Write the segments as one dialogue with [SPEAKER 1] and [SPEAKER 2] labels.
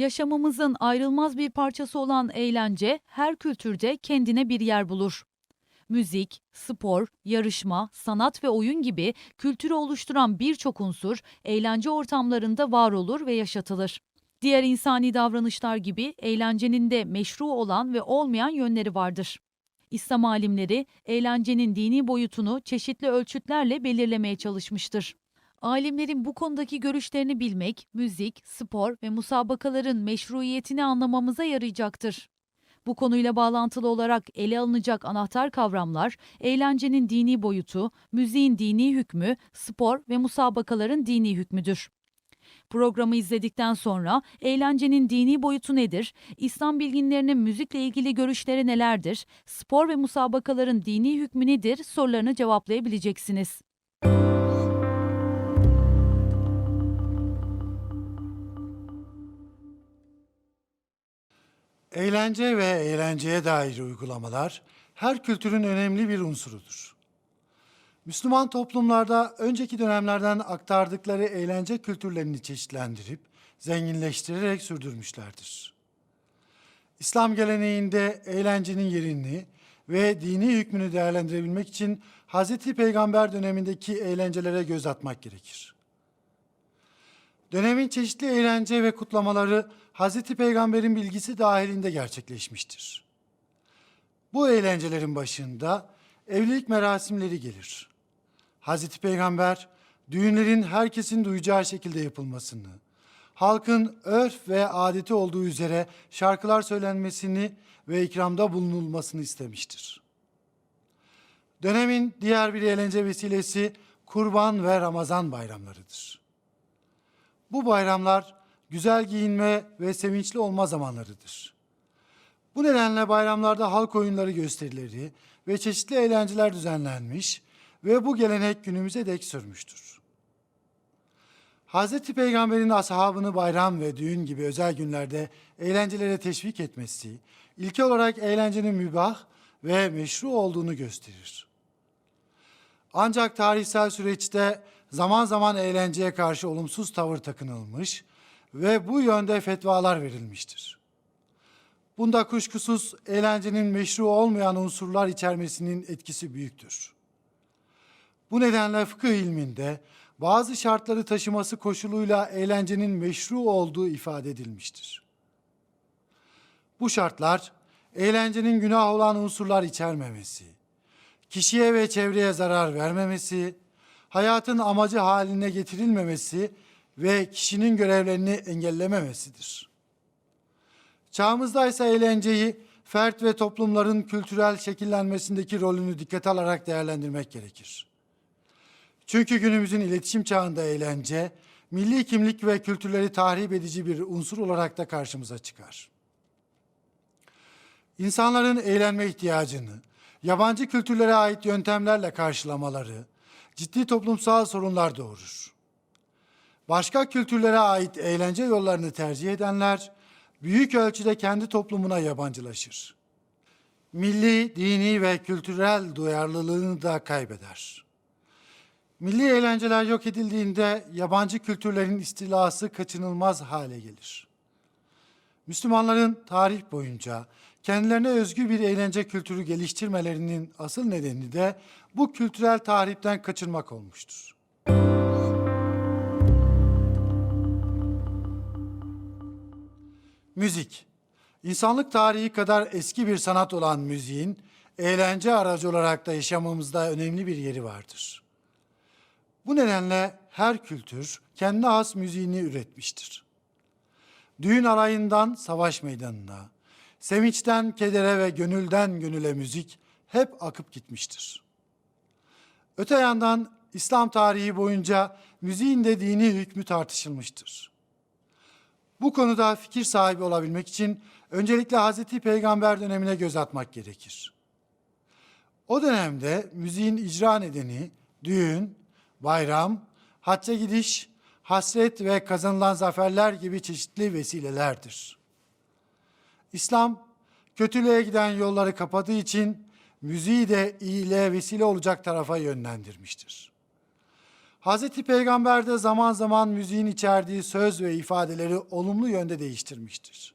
[SPEAKER 1] Yaşamımızın ayrılmaz bir parçası olan eğlence her kültürde kendine bir yer bulur. Müzik, spor, yarışma, sanat ve oyun gibi kültürü oluşturan birçok unsur eğlence ortamlarında var olur ve yaşatılır. Diğer insani davranışlar gibi eğlencenin de meşru olan ve olmayan yönleri vardır. İslam alimleri eğlencenin dini boyutunu çeşitli ölçütlerle belirlemeye çalışmıştır. Alimlerin bu konudaki görüşlerini bilmek, müzik, spor ve musabakaların meşruiyetini anlamamıza yarayacaktır. Bu konuyla bağlantılı olarak ele alınacak anahtar kavramlar, eğlencenin dini boyutu, müziğin dini hükmü, spor ve musabakaların dini hükmüdür. Programı izledikten sonra eğlencenin dini boyutu nedir, İslam bilginlerinin müzikle ilgili görüşleri nelerdir, spor ve musabakaların dini hükmü nedir sorularını cevaplayabileceksiniz.
[SPEAKER 2] Eğlence ve eğlenceye dair uygulamalar her kültürün önemli bir unsurudur. Müslüman toplumlarda önceki dönemlerden aktardıkları eğlence kültürlerini çeşitlendirip zenginleştirerek sürdürmüşlerdir. İslam geleneğinde eğlencenin yerini ve dini hükmünü değerlendirebilmek için Hz. Peygamber dönemindeki eğlencelere göz atmak gerekir. Dönemin çeşitli eğlence ve kutlamaları Hz. Peygamber'in bilgisi dahilinde gerçekleşmiştir. Bu eğlencelerin başında evlilik merasimleri gelir. Hz. Peygamber düğünlerin herkesin duyacağı şekilde yapılmasını, halkın örf ve adeti olduğu üzere şarkılar söylenmesini ve ikramda bulunulmasını istemiştir. Dönemin diğer bir eğlence vesilesi Kurban ve Ramazan bayramlarıdır. Bu bayramlar güzel giyinme ve sevinçli olma zamanlarıdır. Bu nedenle bayramlarda halk oyunları gösterileri ve çeşitli eğlenceler düzenlenmiş ve bu gelenek günümüze dek sürmüştür. Hz. Peygamber'in ashabını bayram ve düğün gibi özel günlerde eğlencelere teşvik etmesi, ilke olarak eğlencenin mübah ve meşru olduğunu gösterir. Ancak tarihsel süreçte zaman zaman eğlenceye karşı olumsuz tavır takınılmış ve bu yönde fetvalar verilmiştir. Bunda kuşkusuz eğlencenin meşru olmayan unsurlar içermesinin etkisi büyüktür. Bu nedenle fıkıh ilminde bazı şartları taşıması koşuluyla eğlencenin meşru olduğu ifade edilmiştir. Bu şartlar eğlencenin günah olan unsurlar içermemesi, kişiye ve çevreye zarar vermemesi, hayatın amacı haline getirilmemesi ve kişinin görevlerini engellememesidir. Çağımızda ise eğlenceyi fert ve toplumların kültürel şekillenmesindeki rolünü dikkate alarak değerlendirmek gerekir. Çünkü günümüzün iletişim çağında eğlence, milli kimlik ve kültürleri tahrip edici bir unsur olarak da karşımıza çıkar. İnsanların eğlenme ihtiyacını, yabancı kültürlere ait yöntemlerle karşılamaları ciddi toplumsal sorunlar doğurur. Başka kültürlere ait eğlence yollarını tercih edenler büyük ölçüde kendi toplumuna yabancılaşır. Milli, dini ve kültürel duyarlılığını da kaybeder. Milli eğlenceler yok edildiğinde yabancı kültürlerin istilası kaçınılmaz hale gelir. Müslümanların tarih boyunca kendilerine özgü bir eğlence kültürü geliştirmelerinin asıl nedeni de bu kültürel tahripten kaçınmak olmuştur. Müzik. İnsanlık tarihi kadar eski bir sanat olan müziğin eğlence aracı olarak da yaşamımızda önemli bir yeri vardır. Bu nedenle her kültür kendine has müziğini üretmiştir. Düğün alayından savaş meydanına, sevinçten kedere ve gönülden gönüle müzik hep akıp gitmiştir. Öte yandan İslam tarihi boyunca müziğin de dini hükmü tartışılmıştır. Bu konuda fikir sahibi olabilmek için öncelikle Hazreti Peygamber dönemine göz atmak gerekir. O dönemde müziğin icra nedeni düğün, bayram, hacca gidiş, hasret ve kazanılan zaferler gibi çeşitli vesilelerdir. İslam kötülüğe giden yolları kapadığı için müziği de iyiliğe vesile olacak tarafa yönlendirmiştir. Hz. Peygamber de zaman zaman müziğin içerdiği söz ve ifadeleri olumlu yönde değiştirmiştir.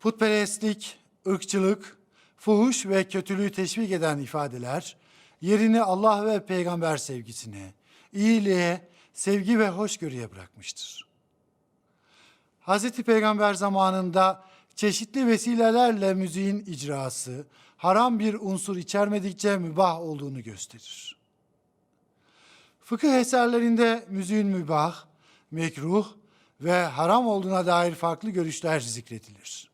[SPEAKER 2] Putperestlik, ırkçılık, fuhuş ve kötülüğü teşvik eden ifadeler yerini Allah ve peygamber sevgisine, iyiliğe, sevgi ve hoşgörüye bırakmıştır. Hz. Peygamber zamanında çeşitli vesilelerle müziğin icrası haram bir unsur içermedikçe mübah olduğunu gösterir. Fıkıh eserlerinde müziğin mübah, mekruh ve haram olduğuna dair farklı görüşler zikredilir.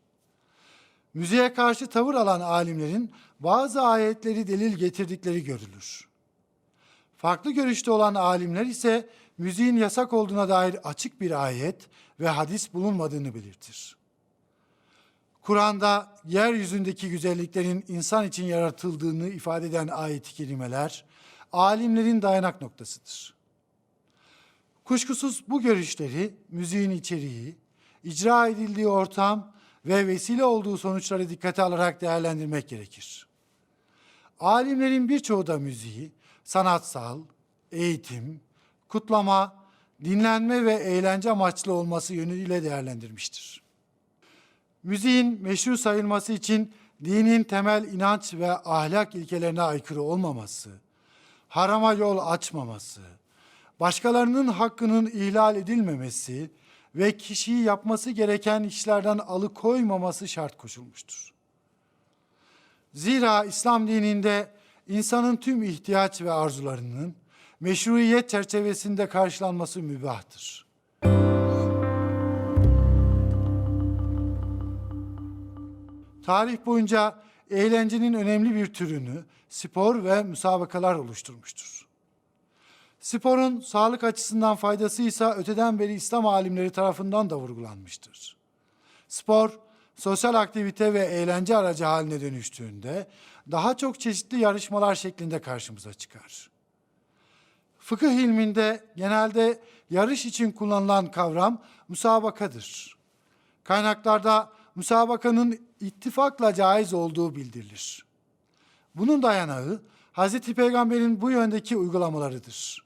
[SPEAKER 2] Müziğe karşı tavır alan alimlerin bazı ayetleri delil getirdikleri görülür. Farklı görüşte olan alimler ise müziğin yasak olduğuna dair açık bir ayet ve hadis bulunmadığını belirtir. Kur'an'da yeryüzündeki güzelliklerin insan için yaratıldığını ifade eden ayet-i kerimeler alimlerin dayanak noktasıdır. Kuşkusuz bu görüşleri müziğin içeriği, icra edildiği ortam ve vesile olduğu sonuçları dikkate alarak değerlendirmek gerekir. Alimlerin birçoğu da müziği sanatsal, eğitim, kutlama, dinlenme ve eğlence amaçlı olması yönüyle değerlendirmiştir. Müziğin meşru sayılması için dinin temel inanç ve ahlak ilkelerine aykırı olmaması, harama yol açmaması, başkalarının hakkının ihlal edilmemesi ve kişiyi yapması gereken işlerden alıkoymaması şart koşulmuştur. Zira İslam dininde insanın tüm ihtiyaç ve arzularının meşruiyet çerçevesinde karşılanması mübahtır. Tarih boyunca eğlencenin önemli bir türünü spor ve müsabakalar oluşturmuştur. Sporun sağlık açısından faydası ise öteden beri İslam alimleri tarafından da vurgulanmıştır. Spor, sosyal aktivite ve eğlence aracı haline dönüştüğünde daha çok çeşitli yarışmalar şeklinde karşımıza çıkar. Fıkıh ilminde genelde yarış için kullanılan kavram müsabakadır. Kaynaklarda müsabakanın ittifakla caiz olduğu bildirilir. Bunun dayanağı Hz. Peygamber'in bu yöndeki uygulamalarıdır.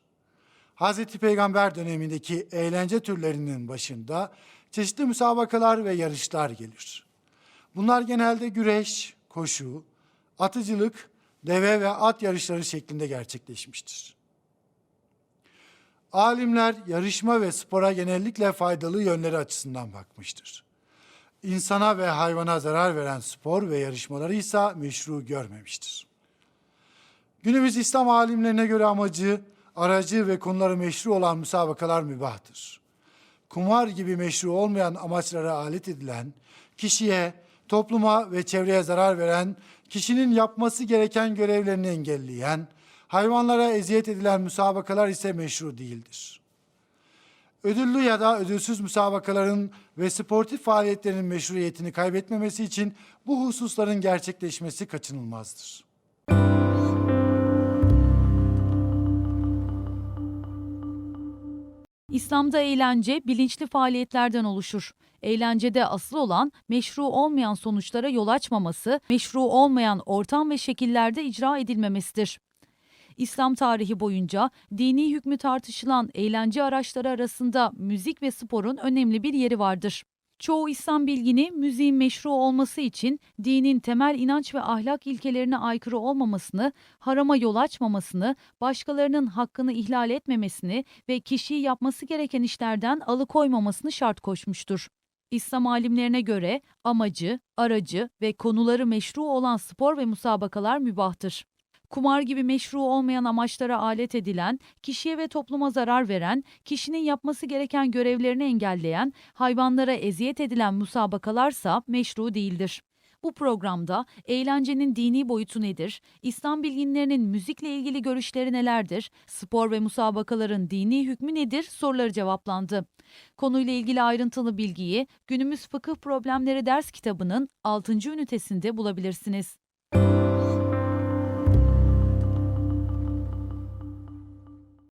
[SPEAKER 2] Hz. Peygamber dönemindeki eğlence türlerinin başında çeşitli müsabakalar ve yarışlar gelir. Bunlar genelde güreş, koşu, atıcılık, deve ve at yarışları şeklinde gerçekleşmiştir. Alimler yarışma ve spora genellikle faydalı yönleri açısından bakmıştır. İnsana ve hayvana zarar veren spor ve yarışmaları ise meşru görmemiştir. Günümüz İslam alimlerine göre amacı, aracı ve konuları meşru olan müsabakalar mübahtır. Kumar gibi meşru olmayan amaçlara alet edilen, kişiye, topluma ve çevreye zarar veren, kişinin yapması gereken görevlerini engelleyen, hayvanlara eziyet edilen müsabakalar ise meşru değildir. Ödüllü ya da ödülsüz müsabakaların ve sportif faaliyetlerin meşruiyetini kaybetmemesi için bu hususların gerçekleşmesi kaçınılmazdır.
[SPEAKER 1] İslam'da eğlence bilinçli faaliyetlerden oluşur. Eğlencede asıl olan meşru olmayan sonuçlara yol açmaması, meşru olmayan ortam ve şekillerde icra edilmemesidir. İslam tarihi boyunca dini hükmü tartışılan eğlence araçları arasında müzik ve sporun önemli bir yeri vardır. Çoğu İslam bilgini müziğin meşru olması için dinin temel inanç ve ahlak ilkelerine aykırı olmamasını, harama yol açmamasını, başkalarının hakkını ihlal etmemesini ve kişiyi yapması gereken işlerden alıkoymamasını şart koşmuştur. İslam alimlerine göre amacı, aracı ve konuları meşru olan spor ve musabakalar mübahtır kumar gibi meşru olmayan amaçlara alet edilen, kişiye ve topluma zarar veren, kişinin yapması gereken görevlerini engelleyen, hayvanlara eziyet edilen musabakalarsa meşru değildir. Bu programda eğlencenin dini boyutu nedir, İslam bilginlerinin müzikle ilgili görüşleri nelerdir, spor ve musabakaların dini hükmü nedir soruları cevaplandı. Konuyla ilgili ayrıntılı bilgiyi Günümüz Fıkıh Problemleri ders kitabının 6. ünitesinde bulabilirsiniz.